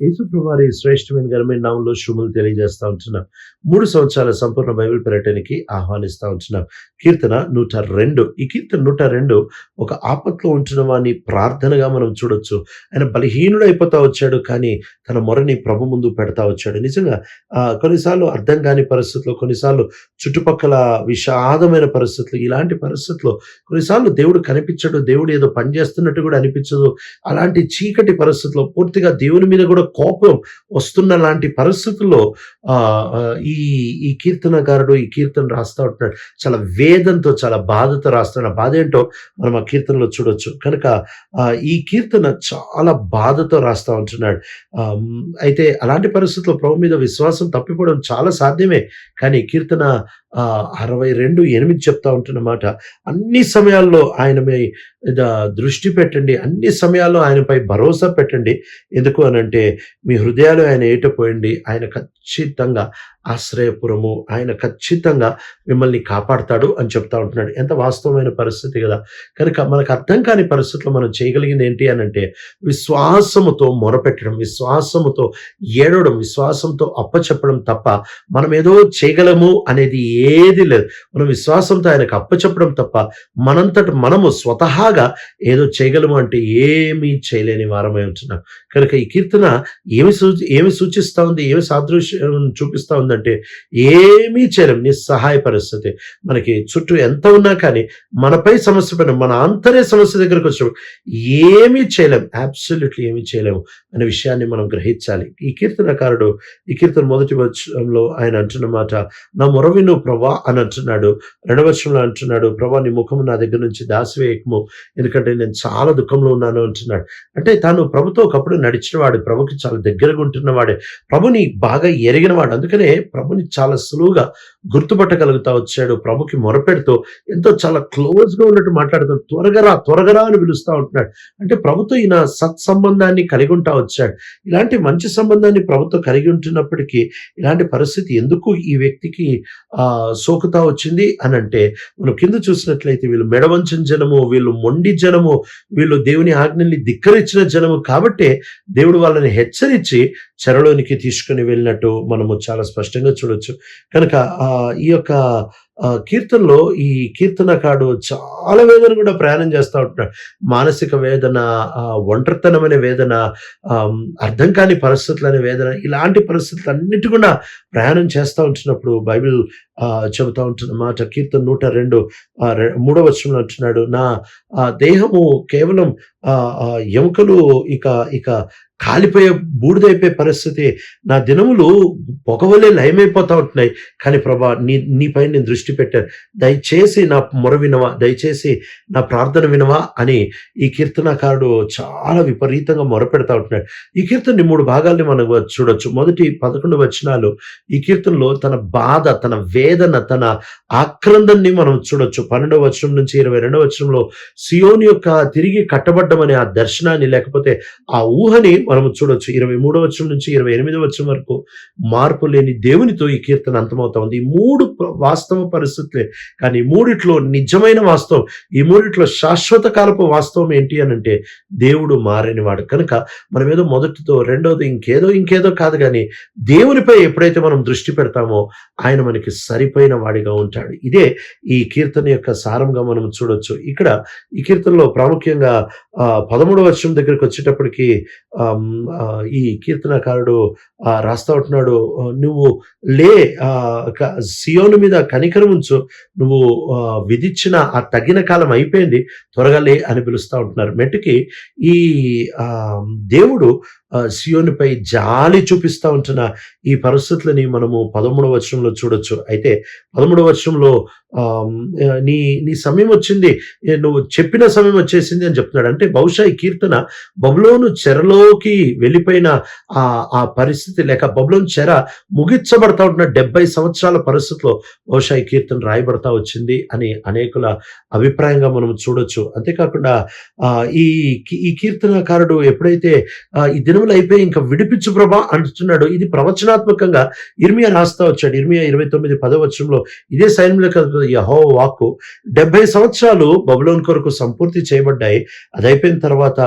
యేసుప్రభువారి శ్రేష్ఠమైన శ్రేష్టమైన ఘనమైన నామంలో శుభములు తెలియజేస్తా ఉంటున్నాం. మూడు సంవత్సరాల సంపూర్ణ బైబిల్ పర్యటనకి ఆహ్వానిస్తా ఉంటున్నాం. కీర్తన నూట రెండు. ఈ కీర్తన నూట రెండు ఒక ఆపత్లో ఉంటున్న వాని ప్రార్థనగా మనం చూడొచ్చు. ఆయన బలహీనుడు అయిపోతా వచ్చాడు కానీ తన మొరని ప్రభు ముందు పెడతా వచ్చాడు. నిజంగా ఆ, కొన్నిసార్లు అర్థం కాని పరిస్థితుల్లో కొన్నిసార్లు చుట్టుపక్కల విషాదమైన పరిస్థితులు ఇలాంటి పరిస్థితుల్లో కొన్నిసార్లు దేవుడు కనిపించడు దేవుడు ఏదో పని చేస్తున్నట్టు కూడా అనిపించదు. అలాంటి చీకటి పరిస్థితుల్లో పూర్తిగా దేవుని మీద కూడా కోపం వస్తున్న లాంటి పరిస్థితుల్లో ఆ, ఈ ఈ కీర్తనకారుడు ఈ కీర్తన రాస్తా ఉంటున్నాడు. చాలా వేదంతో చాలా బాధతో రాస్తున్నాడు బాధ ఏంటో మనం ఆ కీర్తనలో చూడొచ్చు. కనుక ఆ, ఈ కీర్తన చాలా బాధతో రాస్తా ఉంటున్నాడు. ఆ, అయితే అలాంటి పరిస్థితుల్లో ప్రభు మీద విశ్వాసం తప్పిపోవడం చాలా సాధ్యమే. కానీ కీర్తన అరవై రెండు ఎనిమిది చెప్తా ఉంటున్నమాట అన్ని సమయాల్లో ఆయన మీద దృష్టి పెట్టండి. అన్ని సమయాల్లో ఆయనపై భరోసా పెట్టండి. ఎందుకు అనంటే మీ హృదయాలు ఆయన ఏటపోయండి ఆయన ఖచ్చితంగా ఆశ్రయపురము. ఆయన ఖచ్చితంగా మిమ్మల్ని కాపాడతాడు అని చెప్తా ఉంటున్నాడు. ఎంత వాస్తవమైన పరిస్థితి కదా. కనుక మనకు అర్థం కాని పరిస్థితుల్లో మనం చేయగలిగింది ఏంటి అని అంటే విశ్వాసముతో మొరపెట్టడం విశ్వాసముతో ఏడవడం విశ్వాసంతో అప్పచెప్పడం తప్ప మనం ఏదో చేయగలము అనేది ఏది లేదు. మనం విశ్వాసంతో ఆయనకు అప్పచెప్పడం తప్ప మనంతట మనము స్వతహాగా ఏదో చేయగలము అంటే ఏమీ చేయలేని వారమై ఉంటున్నాం. కనుక ఈ కీర్తన ఏమి సూచి ఏమి సూచిస్తూ ఉంది? ఏమి సాదృశ్యం చూపిస్తూ ఉందంటే ఏమీ చేయలేం. నిస్సహాయ పరిస్థితి. మనకి చుట్టూ ఎంత ఉన్నా కానీ మనపై సమస్య పైన మన అంతరే సమస్య దగ్గరకు వచ్చినప్పుడు ఏమీ చేయలేం. అబ్సల్యూట్లీ ఏమీ చేయలేము అనే విషయాన్ని మనం గ్రహించాలి. ఈ కీర్తనకారుడు ఈ కీర్తన మొదటి వచ్చంలో ఆయన అంటున్నమాట నా మొరవిను ప్రభా అని అంటున్నాడు. రెండవ వచనంలో అంటున్నాడు ప్రభా నీ ముఖము నా దగ్గర నుంచి దాసివేయకము ఎందుకంటే నేను చాలా దుఃఖంలో ఉన్నాను అంటున్నాడు. అంటే తాను ప్రభుతో ఒకప్పుడు నడిచిన వాడు ప్రభుకి చాలా దగ్గరగా ఉంటున్న వాడే ప్రభుని బాగా ఎరిగిన వాడు అందుకనే ప్రభుని చాలా సులువుగా గుర్తుపట్టగలుగుతా వచ్చాడు. ప్రభుకి మొరపెడుతూ ఎంతో చాలా క్లోజ్గా ఉన్నట్టు మాట్లాడుతూ త్వరగా త్వరగరా త్వరగా అని పిలుస్తా ఉంటున్నాడు. అంటే ప్రభుతో ఈయన సత్సంబంధాన్ని కలిగి ఉంటా వచ్చాడు. ఇలాంటి మంచి సంబంధాన్ని ప్రభుతో కలిగి ఉంటున్నప్పటికీ ఇలాంటి పరిస్థితి ఎందుకు ఈ వ్యక్తికి ఆ సోకుతా వచ్చింది అని అంటే మనం కింద చూసినట్లయితే వీళ్ళు మెడవంచిన జనము వీళ్ళు మొండి జనము వీళ్ళు దేవుని ఆజ్ఞల్ని ధిక్కరించిన జనము కాబట్టి దేవుడు వాళ్ళని హెచ్చరించి చెరలోనికి తీసుకుని వెళ్ళినట్టు మనము చాలా స్పష్టంగా చూడొచ్చు. కనుక ఆ ఈ యొక్క ఆ, కీర్తనలో ఈ కీర్తనకాడు చాలా వేదన కూడా ప్రయాణం చేస్తూ ఉంటున్నాడు. మానసిక వేదన ఆ, ఒంటరితనం అనే వేదన అర్థం కాని పరిస్థితులు అనే వేదన ఇలాంటి పరిస్థితులు అన్నిటి కూడా ప్రయాణం చేస్తూ ఉంటున్నప్పుడు బైబిల్ ఆ, చెబుతా ఉంటున్న మాట కీర్తన నూట రెండు మూడవ వచనంలో అంటున్నాడు నా ఆ, దేహము కేవలం ఆ, ఎముకలు ఇక ఇక కాలిపోయే బూడిదైపోయే పరిస్థితి. నా దినములు పొగవలే లయమైపోతా ఉంటున్నాయి. కానీ ప్రభా నీ నీపై నేను దృష్టి పెట్టాను. దయచేసి నా మొర వినవా? దయచేసి నా ప్రార్థన వినవా? అని ఈ కీర్తనకారుడు చాలా విపరీతంగా మొరపెడతా ఉంటున్నాడు. ఈ కీర్తనని మూడు భాగాల్ని మనం చూడొచ్చు. మొదటి పదకొండు వచనాలు ఈ కీర్తనలో తన బాధ తన వేదన తన ఆక్రందన్ని మనం చూడొచ్చు. పన్నెండవ వచనం నుంచి ఇరవై రెండవ వచనంలో సియోని యొక్క తిరిగి కట్టబడ్డమనే ఆ దర్శనాన్ని లేకపోతే ఆ ఊహని మనం చూడొచ్చు. ఇరవై మూడవ వచ్చం నుంచి ఇరవై ఎనిమిదవ వచ్చం వరకు మార్పు లేని దేవునితో ఈ కీర్తన అంతమవుతా ఉంది. ఈ మూడు వాస్తవ పరిస్థితులే. కానీ మూడిట్లో నిజమైన వాస్తవం ఈ మూడిట్లో శాశ్వత కాలపు వాస్తవం ఏంటి అని అంటే దేవుడు మారనివాడు. కనుక మనం ఏదో మొదటితో రెండోది ఇంకేదో ఇంకేదో కాదు కానీ దేవునిపై ఎప్పుడైతే మనం దృష్టి పెడతామో ఆయన మనకి సరిపోయిన వాడిగా ఉంటాడు. ఇదే ఈ కీర్తన యొక్క సారంగా మనం చూడొచ్చు. ఇక్కడ ఈ కీర్తనలో ప్రాముఖ్యంగా పదమూడవ వర్షం దగ్గరికి వచ్చేటప్పటికి ఆ, ఈ కీర్తనకారుడు రాస్తా ఉంటున్నాడు నువ్వు లే ఆ, సియోను మీద కనికరం ఉంచు నువ్వు ఆ, విధించిన ఆ తగిన కాలం అయిపోయింది త్వరగా లే అని పిలుస్తా ఉంటున్నారు. మెట్టుకి ఈ ఆ, దేవుడు సియోనిపై జాలి చూపిస్తా ఉంటున్న ఈ పరిస్థితులని మనము పదమూడవ వచనంలో చూడొచ్చు. అయితే పదమూడవ వచనంలో ఆ, నీ నీ సమయం వచ్చింది నువ్వు చెప్పిన సమయం వచ్చేసింది అని చెప్తున్నాడు. అంటే బహుశా ఈ కీర్తన బబులోను చెరలోకి వెళ్ళిపోయిన ఆ ఆ పరిస్థితి లేక బబులోను చెర ముగించబడతా ఉంటున్న డెబ్బై సంవత్సరాల పరిస్థితిలో బహుశా ఈ కీర్తన రాయబడతా వచ్చింది అని అనేకుల అభిప్రాయంగా మనం చూడొచ్చు. అంతేకాకుండా ఆ, ఈ ఈ కీర్తనకారుడు ఎప్పుడైతే ఈ దిన దినములు అయిపోయి ఇంకా విడిపించు ప్రభా అంటున్నాడు ఇది ప్రవచనాత్మకంగా ఇర్మియా రాస్తా వచ్చాడు. ఇర్మియా ఇరవై తొమ్మిది పదవచనంలో ఇదే సైన్యంలో కదా యహో వాక్కు డెబ్బై సంవత్సరాలు బబులోన్ కొరకు సంపూర్తి చేయబడ్డాయి. అది అయిపోయిన తర్వాత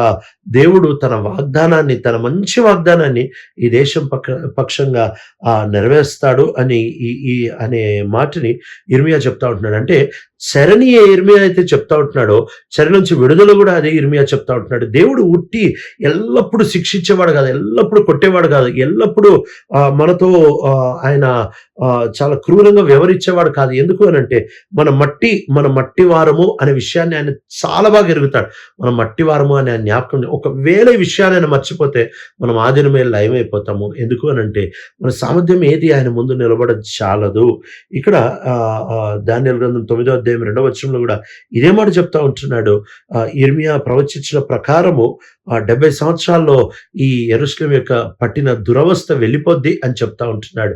దేవుడు తన వాగ్దానాన్ని తన మంచి వాగ్దానాన్ని ఈ దేశం పక్క పక్షంగా ఆ, నెరవేరుస్తాడు అని ఈ ఈ అనే మాటని ఇర్మియా చెప్తా ఉంటున్నాడు. అంటే శరణి ఏ ఇర్మియా అయితే చెప్తా ఉంటున్నాడో శరణి నుంచి విడుదల కూడా అదే ఇర్మియా చెప్తా ఉంటున్నాడు. దేవుడు ఉట్టి ఎల్లప్పుడూ శిక్షించేవాడు కాదు ఎల్లప్పుడూ కొట్టేవాడు కాదు ఎల్లప్పుడూ ఆ, మనతో ఆ, ఆయన చాలా క్రూరంగా వ్యవహరించేవాడు కాదు. ఎందుకు అని అంటే మన మట్టి మన మట్టి వారము అనే విషయాన్ని ఆయన చాలా బాగా ఎరుగుతాడు. మన మట్టి వారము అనే జ్ఞాపకం ఒకవేళ ఈ విషయాన్ని ఆయన మర్చిపోతే మనం ఆధీనమే లయమైపోతాము ఎందుకు అని అంటే మన సామర్థ్యం ఏది? ఆయన ముందు నిలబడ చాలదు. ఇక్కడ ఆ, ధాన్యాల గ్రంథం తొమ్మిదో అధ్యాయం రెండవ వచనంలో కూడా ఇదే మాట చెప్తా ఉంటున్నాడు. ఇర్మియా ప్రవచించిన ప్రకారము ఆ డెబ్బై సంవత్సరాల్లో ఈ ఎరుస్లం యొక్క పట్టిన దురవస్థ వెళ్ళిపోద్ది అని చెప్తా ఉంటున్నాడు.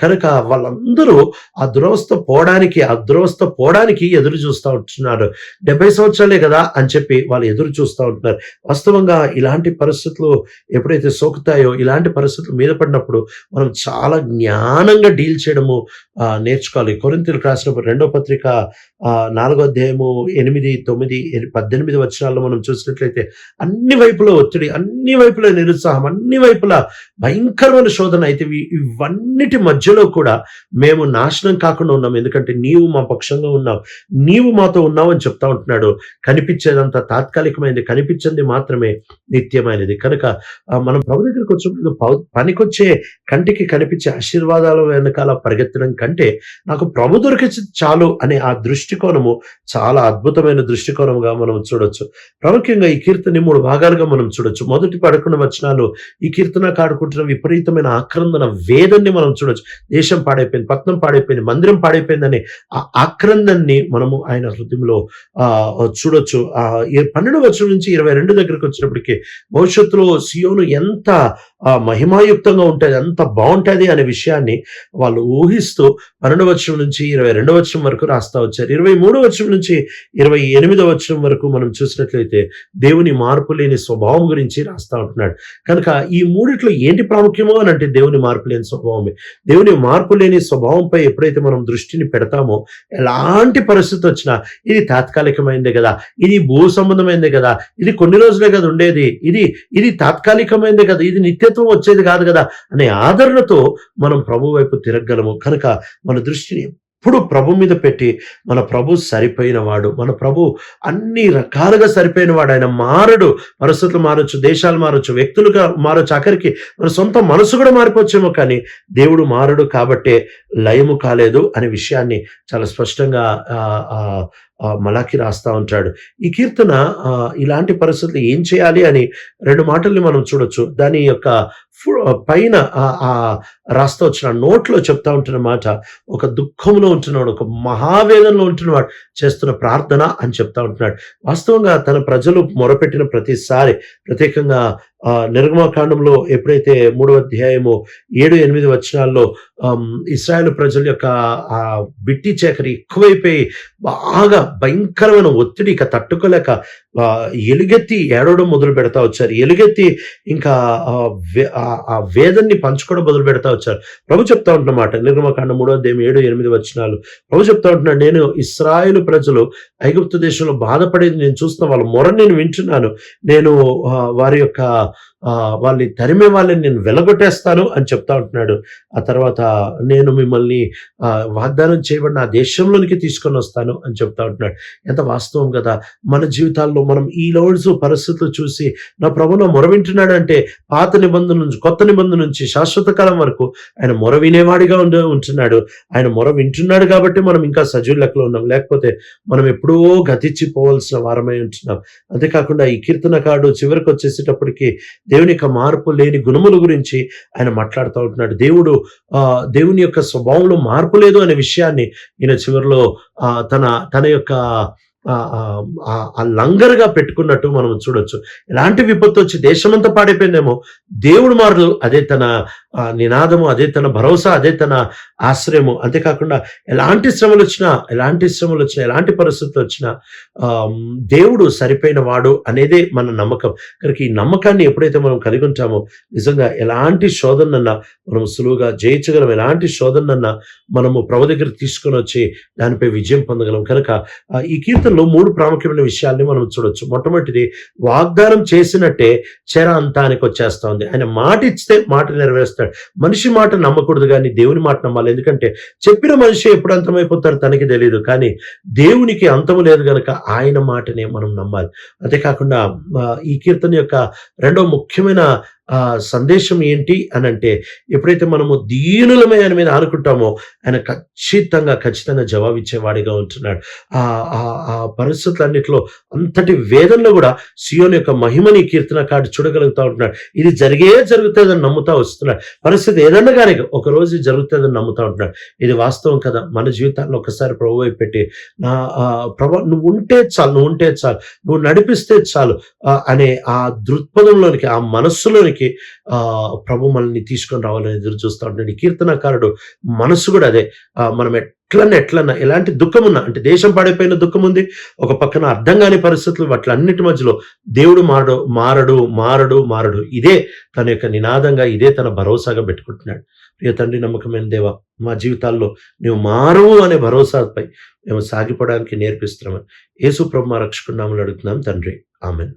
కనుక వాళ్ళందరూ ఆ దురవస్థ పోవడానికి ఆ దురవస్థ పోవడానికి ఎదురు చూస్తూ ఉంటున్నారు. డెబ్బై సంవత్సరాలే కదా అని చెప్పి వాళ్ళు ఎదురు చూస్తూ ఉంటున్నారు. వాస్తవంగా ఇలాంటి పరిస్థితులు ఎప్పుడైతే సోకుతాయో ఇలాంటి పరిస్థితులు మీద పడినప్పుడు మనం చాలా జ్ఞానంగా డీల్ చేయడము ఆ, నేర్చుకోవాలి. కొరింతలు రాసిన రెండో పత్రిక ఆ, నాలుగో అధ్యాయము ఎనిమిది తొమ్మిది పద్దెనిమిది వచ్చినాల్లో మనం చూసినట్లయితే అన్ని వైపుల ఒత్తిడి అన్ని వైపుల నిరుత్సాహం అన్ని వైపుల భయంకరమైన శోధన అయితే ఇవన్నిటి మధ్యలో కూడా మేము నాశనం కాకుండా ఉన్నాం. ఎందుకంటే నీవు మా పక్షంగా ఉన్నావు. నీవు మాతో ఉన్నావు అని చెప్తా ఉంటున్నాడు. కనిపించేదంతా తాత్కాలికమైనది కనిపించింది మాత్రమే నిత్యమైనది. కనుక మనం ప్రభు దగ్గరికి వచ్చినప్పుడు ప- పనికొచ్చే కంటికి కనిపించే ఆశీర్వాదాల వెనకాల పరిగెత్తడం కంటే నాకు ప్రభు దొరికి చాలు అనే ఆ దృష్టికోణము చాలా అద్భుతమైన దృష్టికోణంగా మనం చూడొచ్చు. ప్రాముఖ్యంగా ఈ కీర్తని మూడు భాగాలు విధాలుగా మనం చూడొచ్చు. మొదటి పదకొండు వచనాలు ఈ కీర్తన కాడుకుంటున్న విపరీతమైన ఆక్రందన వేదన్ని మనం చూడొచ్చు. దేశం పాడైపోయింది పట్నం పాడైపోయింది మందిరం పాడైపోయిందని ఆ ఆక్రందన్ని మనము ఆయన హృదయంలో ఆ చూడొచ్చు. ఆ పన్నెండు వచనం నుంచి ఇరవై రెండు దగ్గరకు వచ్చినప్పటికీ భవిష్యత్తులో సియోను ఎంత ఆ, మహిమాయుక్తంగా ఉంటుంది ఎంత బాగుంటుంది అనే విషయాన్ని వాళ్ళు ఊహిస్తూ పన్నెండు వచ్చం నుంచి ఇరవై రెండవ వచ్చం వరకు రాస్తా వచ్చారు. ఇరవై మూడో వచ్చం నుంచి ఇరవై ఎనిమిదో వచ్చం వరకు మనం చూసినట్లయితే దేవుని మార్పు లేని స్వభావం గురించి రాస్తా ఉంటున్నాడు. కనుక ఈ మూడిట్లో ఏంటి ప్రాముఖ్యమో అని అంటే దేవుని మార్పు లేని స్వభావమే. దేవుని మార్పు లేని స్వభావంపై ఎప్పుడైతే మనం దృష్టిని పెడతామో ఎలాంటి పరిస్థితి వచ్చినా ఇది తాత్కాలికమైందే కదా ఇది భూ సంబంధమైందే కదా ఇది కొన్ని రోజులే కదా ఉండేది ఇది ఇది తాత్కాలికమైందే కదా ఇది నిత్యత్వం వచ్చేది కాదు కదా అనే ఆదరణతో మనం ప్రభు వైపు తిరగగలము. కనుక మన దృష్టిని ఎప్పుడు ప్రభు మీద పెట్టి మన ప్రభు సరిపోయిన వాడు మన ప్రభు అన్ని రకాలుగా సరిపోయిన వాడు ఆయన మారడు పరిస్థితులు మారచ్చు దేశాలు మారొచ్చు వ్యక్తులుగా మారొచ్చు ఆఖరికి మన సొంత మనసు కూడా మారిపోవచ్చేమో కానీ దేవుడు మారడు కాబట్టే లయము కాలేదు అనే విషయాన్ని చాలా స్పష్టంగా ఆ, మలాకి రాస్తా ఉంటాడు. ఈ కీర్తన ఆ, ఇలాంటి పరిస్థితులు ఏం చేయాలి అని రెండు మాటల్ని మనం చూడొచ్చు. దాని యొక్క పైన ఆ- ఆ రాస్తా వచ్చిన నోట్లో చెప్తా ఉంటున్న మాట ఒక దుఃఖంలో ఉంటున్నాడు ఒక మహావేదనలో ఉంటున్నవాడు చేస్తున్న ప్రార్థన అని చెప్తా ఉంటున్నాడు. వాస్తవంగా తన ప్రజలు మొరపెట్టిన ప్రతిసారి ప్రత్యేకంగా ఆ, నిర్గమకాండంలో ఎప్పుడైతే మూడవ అధ్యాయము ఏడు ఎనిమిది వచనాల్లో ఇస్రాయేల్ ప్రజల యొక్క ఆ బిట్టి చేకరి ఎక్కువైపోయి బాగా భయంకరమైన ఒత్తిడి ఇక తట్టుకోలేక ఎలుగెత్తి ఏడవడం మొదలు పెడతా వచ్చారు. ఎలుగెత్తి ఇంకా ఆ, ఆ- ఆ వేదన్ని పంచుకోవడం మొదలు పెడతా వచ్చారు. ప్రభు చెప్తా ఉంటున్నమాట నిర్గమకాండం మూడో దేమి ఏడు ఎనిమిది వచ్చినాలు ప్రభు చెప్తా ఉంటున్నాడు నేను ఇస్రాయేల్ ప్రజలు ఐగుప్తు దేశంలో బాధపడేది నేను చూస్తున్న వాళ్ళ మొర నేను వింటున్నాను. నేను ఆ, వారి యొక్క వాళ్ళని తరిమే వాళ్ళని నేను వెలగొట్టేస్తాను అని చెప్తా ఉంటున్నాడు. ఆ తర్వాత నేను మిమ్మల్ని వాగ్దానం చేయబడిన ఆ దేశంలోనికి తీసుకొని వస్తాను అని చెప్తా ఉంటున్నాడు. ఎంత వాస్తవం కదా! మన జీవితాల్లో మనం ఈ లోడ్స్ పరిస్థితులు చూసి నా ప్రభు నా అంటే పాత నిబంధన నుంచి కొత్త నిబంధన నుంచి శాశ్వత కాలం వరకు ఆయన మొర వినేవాడిగా ఉండ ఉంటున్నాడు. ఆయన మొర వింటున్నాడు కాబట్టి మనం ఇంకా సజీవ లెక్కలో ఉన్నాం. లేకపోతే మనం ఎప్పుడో గతించిపోవలసిన వారమై ఉంటున్నాం. అంతేకాకుండా ఈ కీర్తనకాడు చివరికి వచ్చేసేటప్పటికి దేవుని యొక్క మార్పు లేని గుణముల గురించి ఆయన మాట్లాడుతూ ఉంటున్నాడు. దేవుడు ఆ దేవుని యొక్క స్వభావంలో మార్పు లేదు అనే విషయాన్ని ఈయన చివరిలో ఆ, తన తన యొక్క ఆ, లంగర్గా పెట్టుకున్నట్టు మనం చూడొచ్చు. ఎలాంటి విపత్తు వచ్చి దేశమంతా పాడైపోయిందేమో? దేవుడు మారు అదే తన ఆ నినాదము అదే తన భరోసా అదే తన ఆశ్రయము. అంతేకాకుండా ఎలాంటి శ్రమలు వచ్చినా ఎలాంటి శ్రమలు వచ్చినా ఎలాంటి పరిస్థితులు వచ్చినా దేవుడు సరిపోయిన వాడు అనేదే మన నమ్మకం. కనుక ఈ నమ్మకాన్ని ఎప్పుడైతే మనం కలిగి ఉంటామో నిజంగా ఎలాంటి శోధనన్నా మనం సులువుగా జయించగలం. ఎలాంటి శోధనన్నా మనము ప్రభు దగ్గర తీసుకొని వచ్చి దానిపై విజయం పొందగలం. కనుక ఈ కీర్తన కీర్తనలో మూడు ప్రాముఖ్యమైన విషయాల్ని మనం చూడొచ్చు. మొట్టమొదటిది వాగ్దానం చేసినట్టే చెర అంతానికి వచ్చేస్తా ఉంది ఆయన మాట ఇస్తే మాట నెరవేరుస్తాడు. మనిషి మాట నమ్మకూడదు కానీ దేవుని మాట నమ్మాలి. ఎందుకంటే చెప్పిన మనిషి ఎప్పుడు అంతమైపోతారో తనకి తెలియదు కానీ దేవునికి అంతము లేదు గనక ఆయన మాటనే మనం నమ్మాలి. అంతేకాకుండా ఈ కీర్తన యొక్క రెండో ముఖ్యమైన ఆ, సందేశం ఏంటి అని అంటే ఎప్పుడైతే మనము దీనులమే ఆయన మీద ఆనుకుంటామో ఆయన ఖచ్చితంగా ఖచ్చితంగా జవాబిచ్చేవాడిగా ఉంటున్నాడు. ఆ ఆ ఆ పరిస్థితులన్నిటిలో అంతటి వేదనలో కూడా సియోన్ యొక్క మహిమని కీర్తన కార్డు చూడగలుగుతా ఉంటున్నాడు. ఇది జరిగే జరుగుతుందని నమ్ముతా వస్తున్నాడు. పరిస్థితి ఏదన్నా కానీ ఒక రోజు జరుగుతుందని నమ్ముతా ఉంటున్నాడు. ఇది వాస్తవం కదా. మన జీవితాన్ని ఒకసారి ప్రభు పెట్టి నా ఆ, నువ్వు ఉంటే చాలు నువ్వు ఉంటే చాలు నువ్వు నడిపిస్తే చాలు ఆ, అనే ఆ దృక్పథంలోనికి ఆ మనస్సులోనికి ఆ ప్రభు మనల్ని తీసుకొని రావాలని ఎదురు చూస్తూ ఉంటాడు కీర్తనకారుడు మనసు కూడా అదే. మనం ఎట్లన్నా ఎట్లన్నా ఎలాంటి దుఃఖం ఉన్నా అంటే దేశం పడిపోయిన దుఃఖం ఉంది ఒక పక్కన అర్థం కాని పరిస్థితులు వాటిలన్నిటి మధ్యలో దేవుడు మారడు మారడు మారడు మారడు. ఇదే తన యొక్క నినాదంగా ఇదే తన భరోసాగా పెట్టుకుంటున్నాడు. ప్రియ తండ్రి నమ్మకమైన దేవ మా జీవితాల్లో నువ్వు మారవు అనే భరోసాపై మేము సాగిపోవడానికి నేర్పిస్తున్నామని యేసు ప్రభు మా రక్షకున్నామని అడుగుతున్నాం. తండ్రి ఆమెన్.